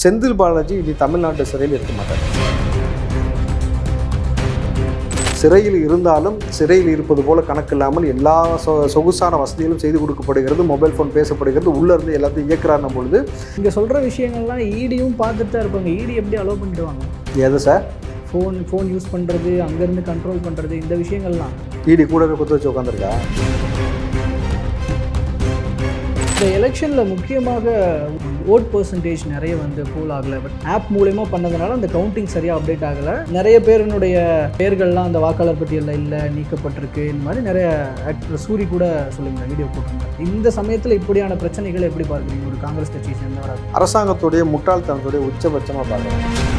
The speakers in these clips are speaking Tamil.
செந்தில் பாலாஜி இனி தமிழ்நாட்டு சிறையில் இருக்க மாட்டார். சிறையில் இருந்தாலும் சிறையில் இருப்பது போல கணக்கில்லாமல் எல்லா சொ சொகுசான வசதிகளும் செய்து கொடுக்கப்படுகிறது மொபைல் ஃபோன் பேசப்படுகிறது உள்ளே இருந்து எல்லாத்தையும் இயக்குறாருன்னும் பொழுது. இங்கே சொல்கிற விஷயங்கள்லாம் ஈடியும் பார்த்துட்டு தான் இருப்பாங்க. ஈடி எப்படி அலோவ் பண்ணிடுவாங்க? எது சார்? ஃபோன் ஃபோன் யூஸ் பண்ணுறது அங்கேருந்து கண்ட்ரோல் பண்ணுறது இந்த விஷயங்கள்லாம். ஈடி கூடவே குத்து வச்சு உட்காந்துருக்கா இந்த எலெக்ஷனில் முக்கியமாக ஓட் பர்சன்டேஜ் நிறைய வந்து கூல் ஆகலை. பட் ஆப் மூலயமா பண்ணதுனால அந்த கவுண்டிங் சரியாக அப்டேட் ஆகலை. நிறைய பேரினுடைய பெயர்கள்லாம் அந்த வாக்காளர் பட்டியலில் இல்லை நீக்கப்பட்டிருக்கு. இந்த மாதிரி நிறைய ஆக்டர் சூரி கூட சொல்லுங்க வீடியோ போட்டிருந்தாங்க. இந்த சமயத்தில் இப்படியான பிரச்சனைகளை எப்படி பார்க்குறீங்க? ஒரு காங்கிரஸ் கட்சியை சேர்ந்தவராக அரசாங்கத்துடைய முட்டாள்தனத்துடைய உச்சபட்சமாக பார்க்குறாங்க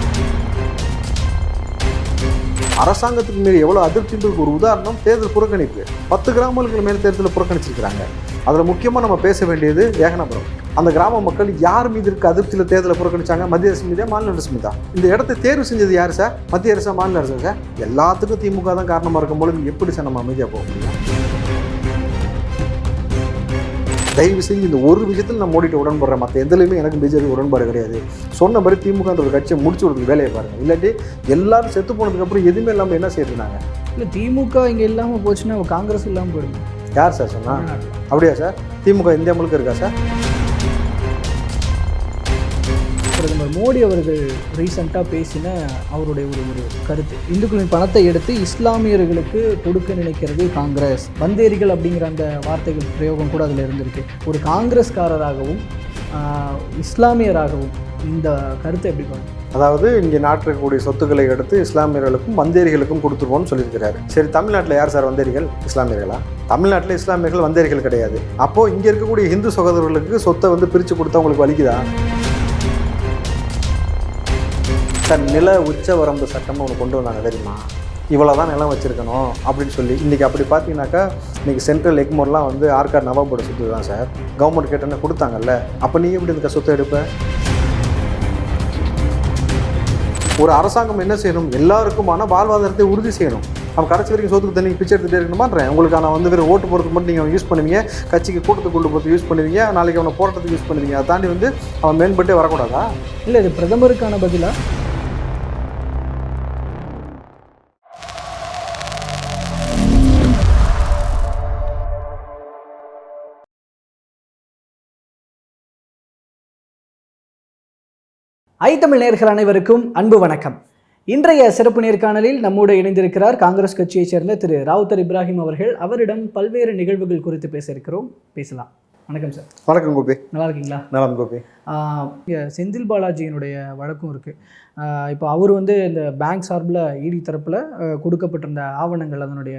அரசாங்கத்துக்கு மீறி எவ்வளோ அதிருப்தின்றதுக்கு ஒரு உதாரணம் தேர்தல் புறக்கணிப்பு. பத்து கிராமங்களுக்கு மேல் தேர்தலில் புறக்கணிச்சிருக்கிறாங்க. அதில் முக்கியமாக நம்ம பேச வேண்டியது ஏகனபுரம் அந்த கிராம மக்கள் யார் மீது இருக்க அதிருப்தியில் தேர்தலை புறக்கணிச்சாங்க? மத்திய அரசு மீதா மாநில அரசு மீதா? இந்த இடத்தை தேர்வு செஞ்சது யார் சார்? மத்திய அரசா மாநில அரசு சார்? எல்லாத்துக்கும் திமுக தான் காரணமாக இருக்கும் பொழுது எப்படி சார் நம்ம அமைதியாக போக முடியும்? தயவு செஞ்சு இந்த ஒரு விஷயத்தில் நான் மோடிட்டு உடன்படுறேன். மற்ற எதுலையுமே எனக்கு பிஜேபி உடன்பாடு கிடையாது. சொன்ன மாதிரி திமுகன்ற ஒரு கட்சியை முடிச்சு விடுறது வேலையை பாருங்கள் இல்லாட்டி எல்லாரும் செத்து போனதுக்கப்புறம் எதுவுமே இல்லாமல் என்ன செய்யிருந்தாங்க இல்லை திமுக இங்கே இல்லாமல் போச்சுன்னா காங்கிரஸ் இல்லாமல் போயிடும்? யார் சார் சொன்னா? தமிழ்நாட்டில். அப்படியா சார்? திமுக இந்தியா முழுக்க இருக்கா சார்? பிரதமர் மோடி அவர்கள் ரீசெண்டாக பேசின அவருடைய ஒரு ஒரு கருத்து. இந்துக்களின் பணத்தை எடுத்து இஸ்லாமியர்களுக்கு கொடுக்க நினைக்கிறது காங்கிரஸ். வந்தேரிகள் அப்படிங்கிற அந்த வார்த்தைகள் பிரயோகம் கூட அதில் இருந்திருக்கு. ஒரு காங்கிரஸ்காரராகவும் இஸ்லாமியராகவும் இந்த கருத்தை எப்படி பாருங்க அதாவது இங்கே நாட்டில் இருக்கக்கூடிய சொத்துக்களை எடுத்து இஸ்லாமியர்களுக்கும் வந்தேரிகளுக்கும் கொடுத்துருவோம்னு சொல்லியிருக்கிறாரு. சரி தமிழ்நாட்டில் யார் சார் வந்தேரிகள்? இஸ்லாமியர்களா? தமிழ்நாட்டில் இஸ்லாமியர்கள் வந்தேரிகள் கிடையாது. அப்போது இங்கே இருக்கக்கூடிய ஹிந்து சகோதரர்களுக்கு சொத்தை வந்து பிரித்து கொடுத்தா உங்களுக்கு வலிக்குதா? சார் நில உச்ச வரம்பு சட்டம்னு ஒன்று கொண்டு வந்தாங்க தெரியுமா? இவ்வளோ தான் நிலம் வச்சுருக்கணும் அப்படின்னு சொல்லி. இன்றைக்கி அப்படி பார்த்தீங்கன்னாக்கா இன்றைக்கி சென்ட்ரல் எக்மோர்லாம் வந்து ஆர்கார் நவாபோட சொத்து தான் சார். கவர்மெண்ட் கேட்டோன்னே கொடுத்தாங்கல்ல? அப்போ நீ எப்படி இந்த சொத்தை எடுப்ப? ஒரு அரசாங்கம் என்ன செய்யணும்? எல்லாருக்குமான வாழ்வாதாரத்தை உறுதி செய்யணும். அவன் கடைசி வரைக்கும் சோத்துக்கு தண்ணி பிச்சை எடுத்துகிட்டே இருக்கணுமான்றேன் உங்களுக்கு நான் வந்து வேறு ஓட்டு போகிறதுக்கு மட்டும் நீங்கள் யூஸ் பண்ணுவீங்க. கட்சிக்கு கூட்டத்துக்கு கொண்டு போகிறது யூஸ் பண்ணுவீங்க. நாளைக்கு அவனை போராட்டத்துக்கு யூஸ் பண்ணுவீங்க. அதை தாண்டி வந்து அவன் மேம்பட்டே வரக்கூடாதா? இல்லை இது பிரதமருக்கான பதிலாக ஐ தமிழ் நேயர்கள் அனைவருக்கும் அன்பு வணக்கம். இன்றைய சிறப்பு நேர்காணலில் நம்மோடு இணைந்திருக்கிறார் காங்கிரஸ் கட்சியைச் சேர்ந்த திரு ராவுத்தர் இப்ராஹிம் அவர்கள். அவரிடம் பல்வேறு நிகழ்வுகள் குறித்து பேச இருக்கிறோம் பேசலாம். வணக்கம் சார். வணக்கம் கோபி. நல்லா இருக்கீங்களா நலம் கோபி. செந்தில் பாலாஜியினுடைய வழக்கும் இருக்குது இப்போ அவர் வந்து இந்த பேங்க் சார்பில் இடி தரப்பில் கொடுக்கப்பட்டிருந்த ஆவணங்கள் அதனுடைய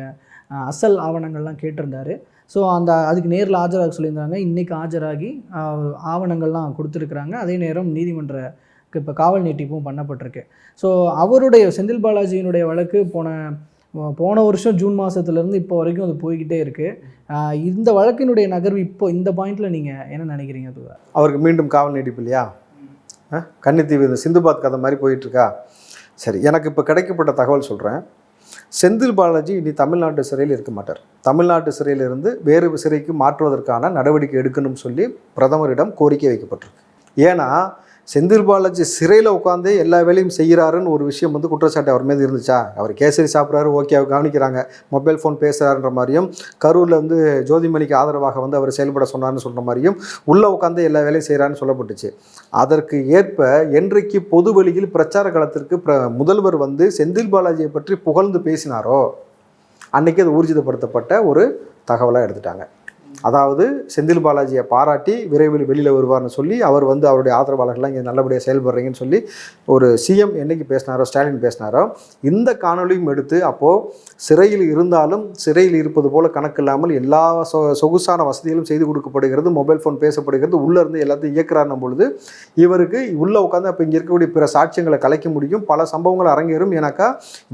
அசல் ஆவணங்கள்லாம் கேட்டிருந்தாரு. ஸோ அந்த அதுக்கு நேரில் ஆஜராக சொல்லியிருந்தாங்க. இன்றைக்கி ஆஜராகி ஆவணங்கள்லாம் கொடுத்துருக்குறாங்க. அதே நேரம் நீதிமன்ற இப்போ காவல் நீட்டிப்பும் பண்ணப்பட்டிருக்கு. ஸோ அவருடைய செந்தில் பாலாஜியினுடைய வழக்கு போன போன வருஷம் ஜூன் மாதத்துலேருந்து இப்போ வரைக்கும் அது போய்கிட்டே இருக்குது இந்த வழக்கினுடைய நகர்வு இப்போ இந்த பாயிண்டில் நீங்கள் என்ன நினைக்கிறீங்க அது அவருக்கு மீண்டும் காவல் நீடிப்பு இல்லையா? ஆ? கன்னித்தீவு இந்த சிந்துபாத் கதை மாதிரி போயிட்டுருக்கா? சரி எனக்கு இப்போ கிடைக்கப்பட்ட தகவல் சொல்கிறேன் செந்தில் பாலாஜி இனி தமிழ்நாட்டு சிறையில் இருக்க மாட்டார். தமிழ்நாட்டு சிறையிலிருந்து வேறு சிறைக்கு மாற்றுவதற்கான நடவடிக்கை எடுக்கணும்னு சொல்லி பிரதமரிடம் கோரிக்கை வைக்கப்பட்டிருக்கு. ஏன்னா செந்தில் பாலாஜி சிறையில் உட்காந்து எல்லா வேலையும் செய்கிறாருன்னு ஒரு விஷயம் வந்து குற்றச்சாட்டு அவர் மீது இருந்துச்சா? அவர் கேசரி சாப்பிட்றாரு ஓகே அவர் கவனிக்கிறாங்க. மொபைல் ஃபோன் பேசுகிறாருன்ற மாதிரியும் கரூரில் வந்து ஜோதிமணிக்கு ஆதரவாக வந்து அவர் செயல்பட சொன்னார்னு சொல்கிற மாதிரியும் உள்ளே உட்காந்து எல்லா வேலையும் செய்கிறாருன்னு சொல்லப்பட்டுச்சு. அதற்கு ஏற்ப என்றைக்கு பொது வெளியில் பிரச்சார களத்திற்கு பிர முதல்வர் வந்து செந்தில் பாலாஜியை பற்றி புகழ்ந்து பேசினாரோ? அன்னைக்கு அது ஊர்ஜிதப்படுத்தப்பட்ட ஒரு தகவலாக எடுத்துட்டாங்க. அதாவது செந்தில் பாலாஜியை பாராட்டி விரைவில் வெளியில் வருவார்னு சொல்லி அவர் வந்து அவருடைய ஆதரவாளர்கள்லாம் இங்கே நல்லபடியாக செயல்படுறீங்கன்னு சொல்லி ஒரு சிஎம் என்னைக்கு பேசினாரோ ஸ்டாலின் பேசினாரோ இந்த காணொளியும் எடுத்து அப்போது சிறையில் இருந்தாலும் சிறையில் இருப்பது போல கணக்கு இல்லாமல் எல்லா சொ சொகுசான வசதிகளும் செய்து கொடுக்கப்படுகிறது மொபைல் ஃபோன் பேசப்படுகிறது உள்ளே இருந்து எல்லாத்தையும் இயக்குறாருன்னும் பொழுது இவருக்கு உள்ளே உட்காந்து அப்போ இங்கே இருக்கக்கூடிய பிற சாட்சியங்களை கலைக்க முடியும். பல சம்பவங்கள் அரங்கேறும். ஏன்னாக்கா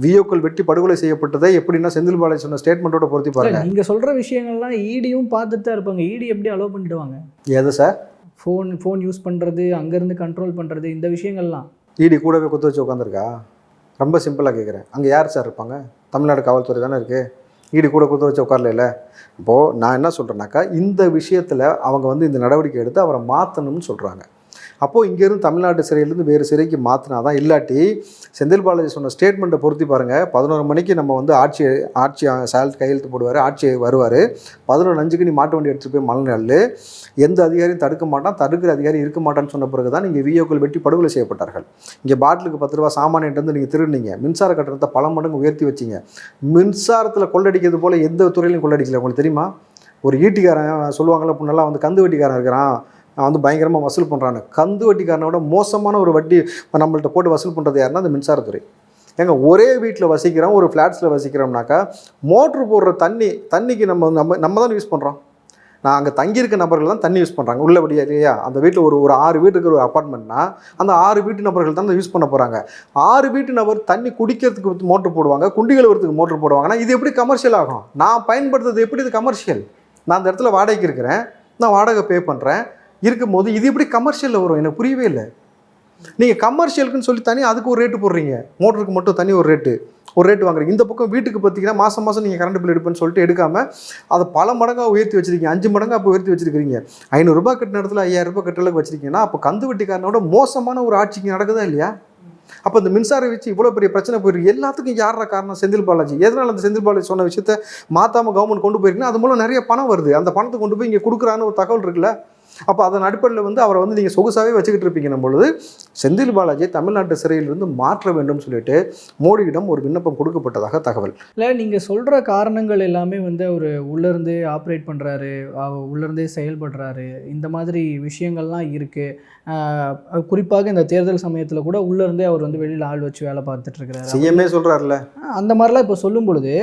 வியோக்கள் வெட்டி படுகொலை செய்யப்பட்டதை எப்படின்னா செந்தில் பாலாஜி சொன்ன ஸ்டேட்மெண்ட்டோட பொருத்தி பாருங்க. நீங்க சொல்ற விஷயங்கள்லாம் ஈடியும் பார்த்துட்டு தான் இருப்பாங்க ஈடி எப்படி அலோவ் பண்ணிடுவாங்க. எது சார் ஃபோன் ஃபோன் யூஸ் பண்றது அங்கேருந்து கண்ட்ரோல் பண்றது இந்த விஷயங்கள்லாம். இடி கூடவே குத்து வச்சு உட்காந்துருக்கா ரொம்ப சிம்பிளாக கேட்குறேன் அங்கே யார் சார் இருப்பாங்க? தமிழ்நாடு காவல்துறை தானே இருக்குது ஈடி கூட குத்து வச்சு உட்காரல இப்போது நான் என்ன சொல்கிறேன்னாக்கா இந்த விஷயத்தில் அவங்க வந்து இந்த நடவடிக்கை எடுத்து அவரை மாற்றணும்னு சொல்கிறாங்க அப்போது இங்கேருந்து தமிழ்நாட்டு சிறையிலேருந்து வேறு சிறைக்கு மாற்றினா தான் இல்லாட்டி செந்தில் பாலாஜி சொன்ன ஸ்டேட்மெண்ட்டை பொருத்தி பாருங்கள் பதினோரு மணிக்கு நம்ம வந்து ஆட்சி ஆட்சி சேலரி கையெழுத்து போடுவார் ஆட்சி வருவார். பதினொன்று அஞ்சுக்கு நீ மாட்டு வண்டி எடுத்துகிட்டு போய் மழை நாள் எந்த அதிகாரியும் தடுக்க மாட்டான் தடுக்கிற அதிகாரி இருக்க மாட்டான்னு சொன்ன பிறகு தான் நீங்கள் விஓக்கள் வெட்டி படுகொலை செய்யப்பட்டார்கள். இங்கே பாட்டிலுக்கு பத்து ரூபா சாமானியிட்ட வந்து நீங்கள் திருடுனீங்க. மின்சார கட்டணத்தை பல மடங்கு உயர்த்தி வச்சிங்க. மின்சாரத்தில் கொள்ளடிக்கிறது போல் எந்த துறையிலையும் கொள்ளடிக்கல. உங்களுக்கு தெரியுமா? ஒரு ஈட்டிக்காரன் சொல்லுவாங்கள்ல முன்னெல்லாம் வந்து கந்து வட்டிக்காரன் இருக்கிறான். வந்து பயங்கரமாக வசூல் பண்ணுறாங்க கந்து வட்டிக்காரனை விட மோசமான ஒரு வட்டி நம்மள்ட்ட போட்டு வசூல் பண்ணுறது யாருன்னா அந்த மின்சாரத்துறை. ஏங்க ஒரே வீட்டில் வசிக்கிறோம் ஒரு ஃப்ளாட்ஸில் வசிக்கிறோம்னாக்கா மோட்ரு போடுற தண்ணி தண்ணிக்கு நம்ம நம்ம நம்ம தான் யூஸ் பண்ணுறோம் நான் அங்கே தங்கியிருக்க நபர்கள் தான் தண்ணி யூஸ் பண்ணுறாங்க உள்ளபடியா இல்லையா? அந்த வீட்டில் ஒரு ஒரு ஆறு வீட்டுக்கு ஒரு அப்பார்ட்மெண்ட்னா அந்த ஆறு வீட்டு நபர்கள் தான் யூஸ் பண்ண போகிறாங்க ஆறு வீட்டு நபர் தண்ணி குடிக்கிறதுக்கு மோட்ரு போடுவாங்க குண்டி கழுவுறதுக்கு மோட்ரு போடுவாங்கன்னா இது எப்படி கமர்ஷியல் ஆகும்? நான் பயன்படுத்துறது எப்படி இது கமர்ஷியல் நான் அந்த இடத்துல வாடகைக்கு இருக்கிறேன் நான் வாடகை பே பண்ணுறேன் இருக்கும்போது இது எப்படி கமர்ஷியலில் வரும்? எனக்கு புரியவே இல்லை. நீங்கள் கமர்ஷியலுக்குன்னு சொல்லி தனி அதுக்கு ஒரு ரேட்டு போடுறீங்க. மோட்டருக்கு மட்டும் தனி ஒரு ரேட்டு ஒரு ரேட் வாங்குறீங்க. இந்த பக்கம் வீட்டுக்கு பார்த்தீங்கன்னா மாதம் மாதம் நீங்கள் கரண்ட் பில் எடுப்பேன்னு சொல்லிட்டு எடுக்காமல் அதை பல மடங்காக உயர்த்தி வச்சிருக்கீங்க. அஞ்சு மடங்காக அப்போ உயர்த்தி வச்சிருக்கீங்க ஐநூறுரூபா கட்டின இடத்துல ஐயாயிரம் ரூபாய் கட்டலுக்கு வச்சிருக்கீங்கன்னா அப்போ கந்து வட்டிக்காரனோட மோசமான ஒரு ஆட்சிக்கு நடக்குதா இல்லையா? அப்போ இந்த மின்சாரம் வச்சு இவ்வளோ பெரிய பிரச்சனை போயிருக்கு. எல்லாத்துக்கும் யாரா காரணம்? செந்தில் பாலாஜி. எதனால் அந்த செந்தில் பாலாஜி சொன்ன விஷயத்த மாற்றாமல் கவர்மெண்ட் கொண்டு போயிருக்குன்னா அது மூலம் நிறைய பணம் வருது. அந்த பணத்தை கொண்டு போய் இங்கே கொடுக்குறான்னு ஒரு தகவல் இருக்குல்ல? அப்போ அதன் அடிப்படையில் வந்து அவரை வந்து நீங்கள் சொகுசாகவே வச்சுக்கிட்டு இருப்பீங்க. பொழுது செந்தில் பாலாஜியை தமிழ்நாட்டு சிறையிலிருந்து மாற்ற வேண்டும் சொல்லிட்டு மோடியிடம் ஒரு விண்ணப்பம் கொடுக்கப்பட்டதாக தகவல். இல்லை நீங்கள் சொல்கிற காரணங்கள் எல்லாமே வந்து அவர் உள்ளேருந்தே ஆப்ரேட் பண்ணுறாரு உள்ளேருந்தே செயல்படுறாரு. இந்த மாதிரி விஷயங்கள்லாம் இருக்குது குறிப்பாக இந்த தேர்தல் சமயத்தில் கூட உள்ளேருந்தே அவர் வந்து வெளியில் ஆள் வச்சு வேலை பார்த்துட்டு இருக்கிறாரு. சிஎம்ஏ சொல்கிறாருல்ல அந்த மாதிரிலாம் இப்போ சொல்லும் பொழுது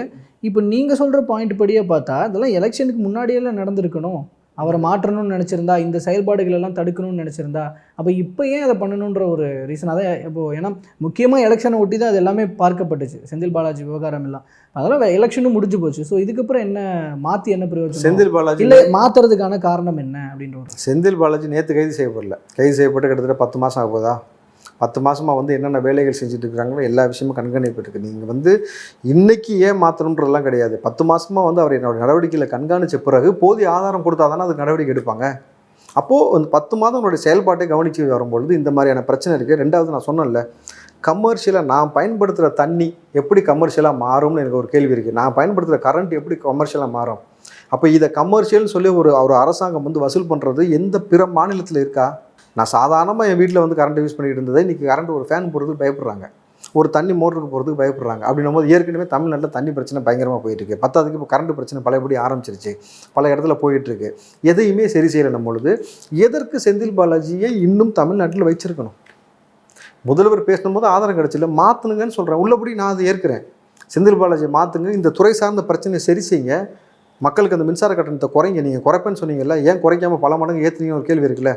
இப்போ நீங்கள் சொல்கிற பாயிண்ட் படியே பார்த்தா இதெல்லாம் எலெக்ஷனுக்கு முன்னாடியெல்லாம் நடந்திருக்கணும். அவரை மாற்றணும்னு நினச்சிருந்தா இந்த செயல்பாடுகள் எல்லாம் தடுக்கணும்னு நினச்சிருந்தா அப்போ இப்போ ஏன் அதை பண்ணணுன்ற ஒரு ரீசன் அதான் இப்போ ஏன்னா முக்கியமாக எலெக்ஷனை ஒட்டி தான் அது எல்லாமே பார்க்கப்பட்டுச்சு. செந்தில் பாலாஜி விவகாரம் எல்லாம். அதெல்லாம் எலெக்ஷனும் முடிஞ்சு போச்சு. ஸோ இதுக்கப்புறம் என்ன மாற்றி என்ன பிரயோஜனம்? செந்தில் பாலாஜி இல்லை மாற்றுறதுக்கான காரணம் என்ன அப்படின்ற செந்தில் பாலாஜி நேற்று கைது செய்யப்படல. கைது செய்யப்பட்டு கிட்டத்தட்ட பத்து மாதம் ஆக போதா பத்து மாதமாக வந்து என்னென்ன வேலைகள் செஞ்சுட்டு இருக்கிறாங்களோ எல்லா விஷயமும் கண்காணிப்பு இருக்குது நீங்கள் வந்து இன்னைக்கு ஏன் மாற்றணுன்றதெல்லாம் கிடையாது. பத்து மாதமாக வந்து அவர் என்னோட நடவடிக்கையில் கண்காணித்த பிறகு போதிய ஆதாரம் கொடுத்தா தானே அதுக்கு நடவடிக்கை எடுப்பாங்க. அப்போது அந்த பத்து மாதம் உங்களுடைய செயல்பாட்டை கவனித்து வரும்பொழுது இந்த மாதிரியான பிரச்சனை இருக்குது ரெண்டாவது நான் சொன்னேன்ல கமர்ஷியலாக நான் பயன்படுத்துகிற தண்ணி எப்படி கமர்ஷியலாக மாறும்னு எனக்கு ஒரு கேள்வி இருக்குது நான் பயன்படுத்துகிற கரண்ட் எப்படி கமர்ஷியலாக மாறும்? அப்போ இதை கமர்ஷியல்னு சொல்லி ஒரு ஒரு அரசாங்கம் வந்து வசூல் பண்ணுறது எந்த பிற மாநிலத்தில் இருக்கா? நான் சாதாரணமாக என் வீட்டில் வந்து கரண்ட் யூஸ் பண்ணிகிட்டு இருந்ததை இன்றைக்கி கரண்ட் ஒரு ஃபேன் போடுறதுக்கு பயப்படுறாங்க. ஒரு தண்ணி மோட்டருக்கு போகிறதுக்கு பயப்படுறாங்க. அப்படின்னும் போது ஏற்கனவே தமிழ்நாட்டில் தண்ணி பிரச்சனை பயங்கரமாக போயிட்டுருக்கு. பத்தாவதுக்கு இப்போ கரண்ட் பிரச்சனை பழையபடி ஆரம்பிச்சிருச்சு. பல இடத்துல போயிட்டுருக்கு. எதையுமே சரி செய்யலை பொழுது எதற்கு செந்தில் பாலாஜியை இன்னும் தமிழ்நாட்டில் வச்சிருக்கணும்? முதல்வர் பேசும்போது ஆதாரம் கிடச்சில்ல மாற்றணுங்கன்னு சொல்கிறேன் உள்ளபடி நான் அதை ஏற்கிறேன். செந்தில் பாலாஜியை மாற்றுங்க இந்த துறை சார்ந்த பிரச்சனையை சரி செய்யுங்க. மக்களுக்கு அந்த மின்சார கட்டணத்தை குறைங்க. நீங்கள் குறைப்பேன்னு சொன்னீங்கல்ல ஏன் குறைக்காம பல மடங்கு ஏற்றுனீங்க ஒரு கேள்வி இருக்குல்ல?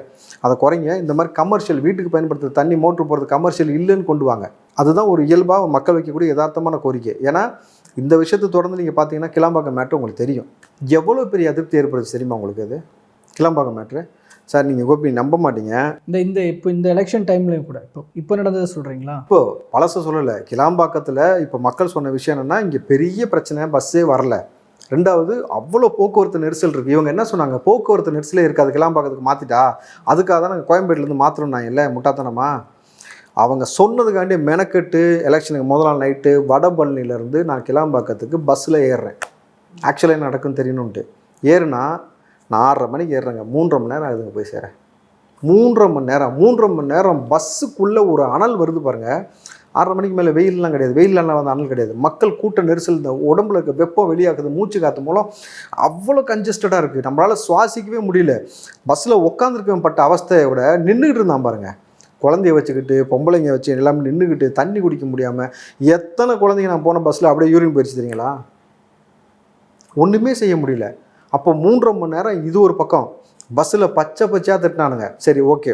அதை குறைங்க. இந்த மாதிரி கமர்ஷியல் வீட்டுக்கு பயன்படுத்துற தண்ணி மோட்ரு போகிறது கமர்ஷியல் இல்லைன்னு கொண்டு வாங்க. அதுதான் ஒரு இயல்பாக மக்கள் வைக்கக்கூடிய யதார்த்தமான கோரிக்கை. ஏன்னா இந்த விஷயத்தை தொடர்ந்து நீங்கள் பார்த்தீங்கன்னா கிளாம்பாக்கம் மேட்ரு உங்களுக்கு தெரியும். எவ்வளோ பெரிய அதிருப்தி ஏற்படுச்சு தெரியுமா உங்களுக்கு அது? கிளாம்பாக்கம் மேட்ரு சார் நீங்கள் கோபி நம்ப மாட்டீங்க. இந்த இந்த இப்போ இந்த எலெக்ஷன் டைம்லையும் கூட இப்போ இப்போ நடந்ததை சொல்கிறீங்களா இப்போ பழச சொல்லலை. கிளாம்பாக்கத்தில் இப்போ மக்கள் சொன்ன விஷயம் என்னென்னா இங்கே பெரிய பிரச்சனை பஸ்ஸே வரல. ரெண்டாவது அவ்வளோ போக்குவரத்து நெரிசல் இருக்குது இவங்க என்ன சொன்னாங்க? போக்குவரத்து நெரிசலே இருக்காது. பார்க்கறதுக்கு மாற்றிட்டா அதுக்காக தான் நாங்கள் கோயம்பேட்டிலேருந்து மாற்றுறோம் நான் இல்லை முட்டாத்தனமா அவங்க சொன்னதுக்காண்டி மெனக்கெட்டு எலெக்ஷனுக்கு முதல் நாள் நைட்டு வடபழனிலேருந்து நான் கிளாம்பாக்கத்துக்கு பஸ்ஸில் ஏறுறேன். ஆக்சுவலாக என்ன நடக்குன்னு தெரியணுன்ட்டு ஏறுனா நான் ஆறரை மணிக்கு ஏறுறேங்க. மூன்றரை மணி நேரம் ஆகுதுங்க போய் சேரேன் மூன்றரை மணி நேரம் மூன்றரை மணி நேரம் பஸ்ஸுக்குள்ளே ஒரு அனல் வருது பாருங்கள் ஆறரை மணிக்கு மேலே வெயிலெலாம் கிடையாது. வெயிலெலாம் வந்து அனல் கிடையாது. மக்கள் கூட்ட நெரிசல் இந்த உடம்புல இருக்க வெப்பம் வெளியாக்குது மூச்சு காற்று மூலம் அவ்வளோ கன்ஜஸ்டடாக இருக்குது நம்மளால் சுவாசிக்கவே முடியல. பஸ்ஸில் உட்காந்துருக்கவன் பட்ட அவஸ்தையை விட நின்றுக்கிட்டு இருந்தான் பாருங்கள் குழந்தைய வச்சுக்கிட்டு பொம்பளைங்க வச்சு எல்லாமே நின்றுக்கிட்டு தண்ணி குடிக்க முடியாமல் எத்தனை குழந்தைங்க நான் போன பஸ்ஸில் அப்படியே யூரின் போயிடுச்சு தெரியுங்களா? ஒன்றுமே செய்ய முடியல. அப்போ மூன்றரை மணி நேரம் இது ஒரு பக்கம். பஸ்ஸில் பச்சை பச்சையாக திட்டினானுங்க. சரி ஓகே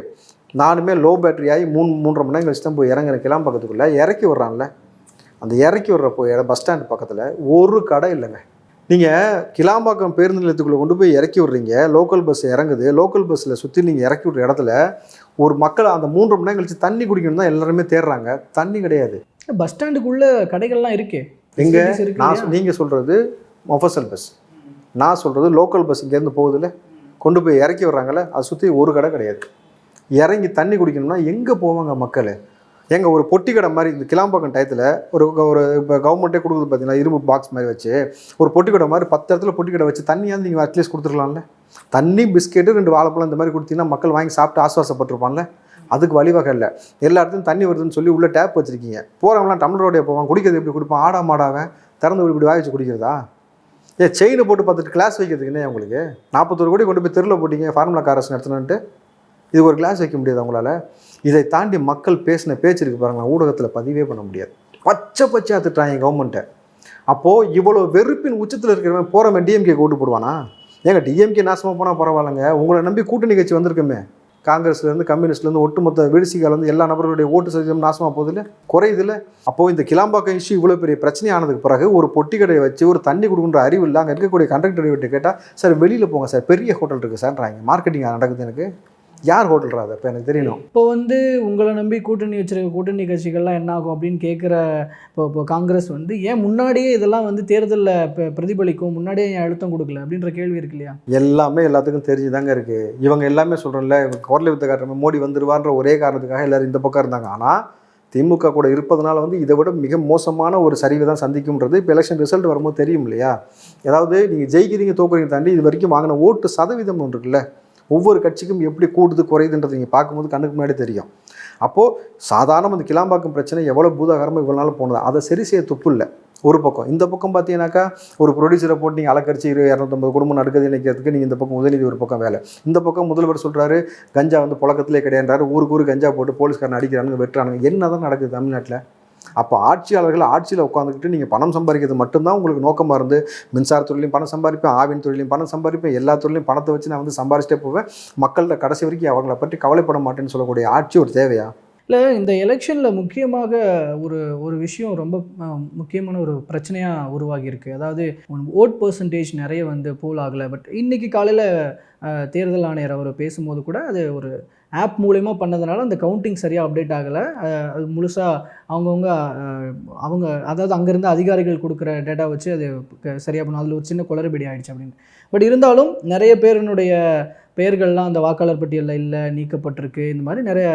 நானுமே லோ பேட்டரி ஆகி மூணு மூன்றரை மணி நேரம் கழிச்சு தான் போய் இறங்குற கிளம்ப பக்கத்துக்குள்ளே இறக்கி விட்றான்ல. அந்த இறக்கி விட்ற போய் பஸ் ஸ்டாண்ட் பக்கத்தில் ஒரு கடை இல்லைங்க. நீங்கள் கிளாம்பாக்கம் பேருந்து நிலையத்துக்குள்ளே கொண்டு போய் இறக்கி விட்றீங்க. லோக்கல் பஸ் இறங்குது. லோக்கல் பஸ்ஸில் சுற்றி நீங்கள் இறக்கி விட்ற இடத்துல ஒரு மக்கள் அந்த மூன்றரை மணி நேரம் கழிச்சு தண்ணி குடிக்கணும் தான் எல்லாருமே தேடுறாங்க. தண்ணி கிடையாது. பஸ் ஸ்டாண்டுக்குள்ள கடைகள்லாம் இருக்கே. எங்க? நான் இல்லையா? சொ- நீங்க சொல்றது மொஃபசல் பஸ் நான் சொல்றது லோக்கல் பஸ் இங்கேருந்து போகுதுல்ல. கொண்டு போய் இறக்கி வர்றாங்கல்ல அதை சுற்றி ஒரு கடை கிடையாது. இறங்கி தண்ணி குடிக்கணும்னா எங்கே போவாங்க மக்கள்? எங்கள் ஒரு பொட்டி கடை மாதிரி இந்த கிளாம்பாக்கம் டயத்தில் ஒரு ஒரு இப்போ கவர்மெண்ட்டே கொடுக்குது பார்த்தீங்கன்னா இரும்பு பாக்ஸ் மாதிரி வச்சு. ஒரு பொட்டி கடை மாதிரி பத்து இடத்துல பொட்டி கடை வச்சு தண்ணியாவது நீங்கள் அட்லீஸ்ட் கொடுத்துருக்கலாம்ல தண்ணி பிஸ்கெட்டு ரெண்டு வாழைப்பழம் இந்த மாதிரி கொடுத்தீங்கன்னா மக்கள் வாங்கி சாப்பிட்டு ஆசுவாசப்பட்டிருப்பான்ல அதுக்கு வழிவகை இல்லை. எல்லா இடத்துலையும் தண்ணி வருதுன்னு சொல்லி உள்ளே டேப் வச்சுருக்கீங்க. போகிறவங்களாம் டம்ளரோடைய போவான் குடிக்கிறது எப்படி கொடுப்பான் ஆடா மாடாவன் திறந்து இப்படி வாய் வச்சு குடிக்கிறதா? ஏ செயினை போட்டு பார்த்துட்டு கிளாஸ் வைக்கிறதுக்கு என்ன உங்களுக்கு? நாற்பத்தொரு கோடி கொண்டு போய் தெருவில் போட்டிங்க ஃபார்முலா காரஸ் நடத்தினான்ட்டு இது ஒரு கிளாஸ் வைக்க முடியாது அவங்களால. இதை தாண்டி மக்கள் பேசின பேச்சு இருக்கு பாருங்களேன் ஊடகத்தில் பதிவே பண்ண முடியாது. பச்சை பச்சையாக திட்டுறாங்க கவர்மெண்ட்டை அப்போது இவ்வளோ வெறுப்பின் உச்சத்தில் இருக்கிறவன் போகிறவன் டிஎம்கே ஓட்டு போடுவானா? ஏங்க டிஎம்கே நாசமாக போனால் பரவாயில்லைங்க. உங்களை நம்பி கூட்டணி கட்சி வந்திருக்குமே. காங்கிரஸ்லேருந்து கம்யூனிஸ்ட்லேருந்து ஒட்டுமொத்த விடுசிகாலேருந்து எல்லா நபர்களுடைய ஓட்டு சதவீதம் நாசமாக போகுதுல்ல? குறையுதுல்ல அப்போது இந்த கிளாம்பாக்கம் இஷ்யூ இவ்வளோ பெரிய பிரச்சனை ஆனதுக்கு பிறகு ஒரு பொட்டி கடையை வச்சு ஒரு தண்ணி கொடுக்குற அறிவு இல்லை அங்கே இருக்கக்கூடிய கண்டக்டர் விட்டு கேட்டால் சார் வெளியில் போங்க சார். பெரிய ஹோட்டல் இருக்குது சார்ன்றாங்க. மார்க்கெட்டிங் நடக்குது எனக்கு. யார் ஹோட்டல்ரா அது? இப்போ எனக்கு தெரியணும். இப்போ வந்து உங்களை நம்பி கூட்டணி வச்சிருக்க கூட்டணி கட்சிகள்லாம் என்ன ஆகும் அப்படின்னு கேட்குற இப்போ இப்போ காங்கிரஸ் வந்து ஏன் முன்னாடியே இதெல்லாம் வந்து தேர்தலில் இப்போ பிரதிபலிக்கும்? முன்னாடியே ஏன் அழுத்தம் கொடுக்கல? அப்படின்ற கேள்வி இருக்கு இல்லையா? எல்லாமே எல்லாத்துக்கும் தெரிஞ்சுதாங்க இருக்குது இவங்க எல்லாமே சொல்கிறோம்ல குரல் வித்த காட்டுற மோடி வந்துருவான்ற ஒரே காரணத்துக்காக எல்லாரும் இந்த பக்கம் இருந்தாங்க. ஆனால் திமுக கூட இருப்பதனால வந்து இதை விட மிக மோசமான ஒரு சரிவை தான் சந்திக்கும்ன்றது இப்போ எலெக்ஷன் ரிசல்ட் வரும்போது தெரியும் இல்லையா? அதாவது நீங்கள் ஜெயிக்கிறீங்க தோக்குறீங்க தாண்டி இது வரைக்கும் வாங்கின ஓட்டு சதவீதம் ஒன்று இருக்குல்ல? ஒவ்வொரு கட்சிக்கும் எப்படி கூடுது குறையுதுன்றது நீங்கள் பார்க்கும்போது கண்ணுக்கு முன்னாடி தெரியும். அப்போது சாதாரண அந்த கிளாம்பாக்கம் பிரச்சனை எவ்வளோ பூதாகரமாக இவ்வளோ நாள் போனது அதை சரி செய்ய துப்பு இல்லை. ஒரு பக்கம். இந்த பக்கம் பார்த்தீங்கன்னாக்கா ஒரு ப்ரொடியூசரை போட்டு நீங்கள் அலக்கரிச்சு இரு இரநூத்தம்பது குடும்பம் நடக்குது நினைக்கிறதுக்கு நீங்கள் இந்த பக்கம் உதயநிதி ஒரு பக்கம் வேலை. இந்த பக்கம் முதல்வர் சொல்கிறாரு கஞ்சா வந்து புழக்கத்திலே கிடையாதுன்றாரு. ஊருக்கு ஊர் கஞ்சா போட்டு போலீஸ்காரன் அடிக்கிறானுங்க வெட்டுறானுங்க. என்ன தான் நடக்குது தமிழ்நாட்டில்? அப்போ ஆட்சியாளர்கள் ஆட்சியில் உட்காந்துக்கிட்டு நீங்கள் பணம் சம்பாதிக்கிறது மட்டும்தான் உங்களுக்கு நோக்கமாக இருந்து மின்சாரத்துறையிலையும் பணம் சம்பாதிப்பேன் ஆவின் தொழிலையும் பணம் சம்பாதிப்பேன் எல்லா தொழிலையும் பணத்தை வச்சு நான் வந்து சம்பாரிச்சிட்டே போவேன். மக்கள்கிட்ட கடைசி வரைக்கும் அவங்கள பற்றி கவலைப்பட மாட்டேன்னு சொல்லக்கூடிய ஆட்சி ஒரு தேவையா? இல்லை இந்த எலெக்ஷனில் முக்கியமாக ஒரு ஒரு விஷயம் ரொம்ப முக்கியமான ஒரு பிரச்சனையாக உருவாகியிருக்கு. அதாவது ஓட் பர்சன்டேஜ் நிறைய வந்து போல் ஆகலை. பட் இன்றைக்கி காலையில் தேர்தல் ஆணையர் அவர் பேசும்போது கூட அது ஒரு ஆப் மூலயமா பண்ணதுனால அந்த கவுண்டிங் சரியாக அப்டேட் ஆகலை. அது முழுசாக அவங்கவுங்க அவங்க அதாவது அங்கேருந்து அதிகாரிகள் கொடுக்குற டேட்டா வச்சு அது சரியாக பண்ணும் அதில் ஒரு சின்ன குளறுபடி ஆகிடுச்சு அப்படின்னு. பட் இருந்தாலும் நிறைய பேரினுடைய பெயர்கள்லாம் அந்த வாக்காளர் பட்டியலில் இல்லை நீக்கப்பட்டிருக்கு. இந்த மாதிரி நிறைய